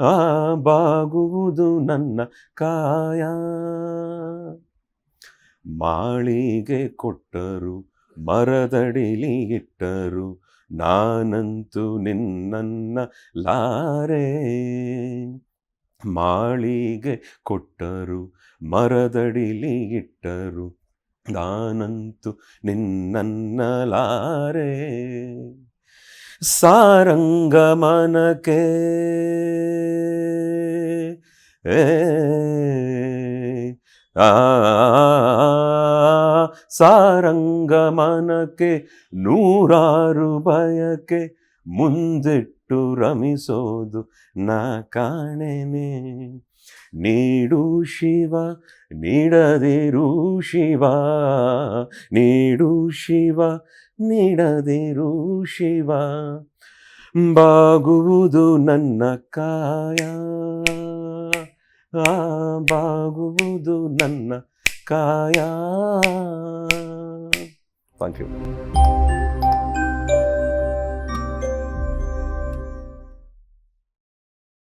ಆ ಬಾಗುವುದು ನನ್ನ ಕಾಯ. ಮಾಳಿಗೆ ಕೊಟ್ಟರು, ಮರದಡಿಲಿ ಇಟ್ಟರು, ನಾನಂತೂ ನಿನ್ನನ್ನ ಲಾರೆ. ಮಾಳಿಗೆ ಕೊಟ್ಟರು, ಮರದಡಿಲಿ ಇಟ್ಟರು, ನಾನಂತೂ ನಿನ್ನನ್ನ ಲಾರೆ. ಸಾರಂಗಮನಕ್ಕೆ ಏ, ಆ ಸಾರಂಗಮನಕ್ಕೆ ನೂರಾರು ಬಯಕೆ ಮುಂದಿಟ್ಟು ರಮಿಸೋದು ನಾ ಕಾಣೆನೆ. ನೀಡು ಶಿವ, ನೀಡದಿರು ಶಿವ, ನೀಡು ಶಿವ, ನೀಡದಿರು ಶಿವ, ಬಾಗುವುದು ನನ್ನ ಕಾಯ. ಆ ಬಾಗುವುದು ನನ್ನ ಕಾಯ. Thank you